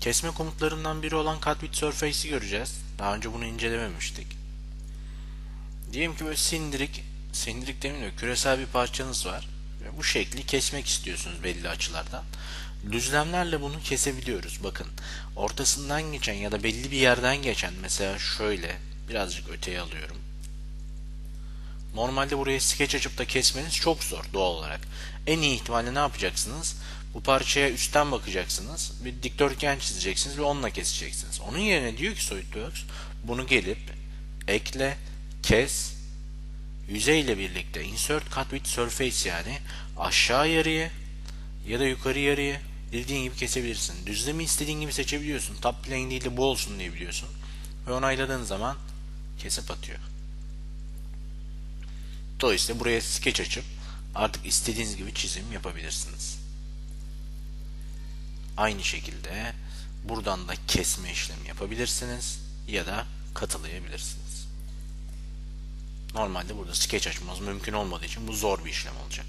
Kesme komutlarından biri olan Cut with Surface'i göreceğiz. Daha önce bunu incelememiştik. Diyelim ki böyle sindirik, sindirik demeyeyim de küresel bir parçanız var. Ve bu şekli kesmek istiyorsunuz belli açılardan. Düzlemlerle bunu kesebiliyoruz. Bakın ortasından geçen ya da belli bir yerden geçen mesela şöyle birazcık öteye alıyorum. Normalde buraya skeç açıp da kesmeniz çok zor doğal olarak. En iyi ihtimalle ne yapacaksınız? Bu parçaya üstten bakacaksınız. Bir dikdörtgen çizeceksiniz ve onunla keseceksiniz. Onun yerine diyor ki SolidWorks bunu gelip ekle, kes, yüzeyle birlikte insert cut with surface yani aşağı yarıya ya da yukarı yarıya dilediğin gibi kesebilirsin. Düzlemi istediğin gibi seçebiliyorsun. Top plane değil de bu olsun diye biliyorsun. Ve onayladığın zaman kesip atıyor. Dolayısıyla buraya sketch açıp artık istediğiniz gibi çizim yapabilirsiniz. Aynı şekilde buradan da kesme işlemi yapabilirsiniz ya da katılayabilirsiniz. Normalde burada sketch açmanız mümkün olmadığı için bu zor bir işlem olacaktır.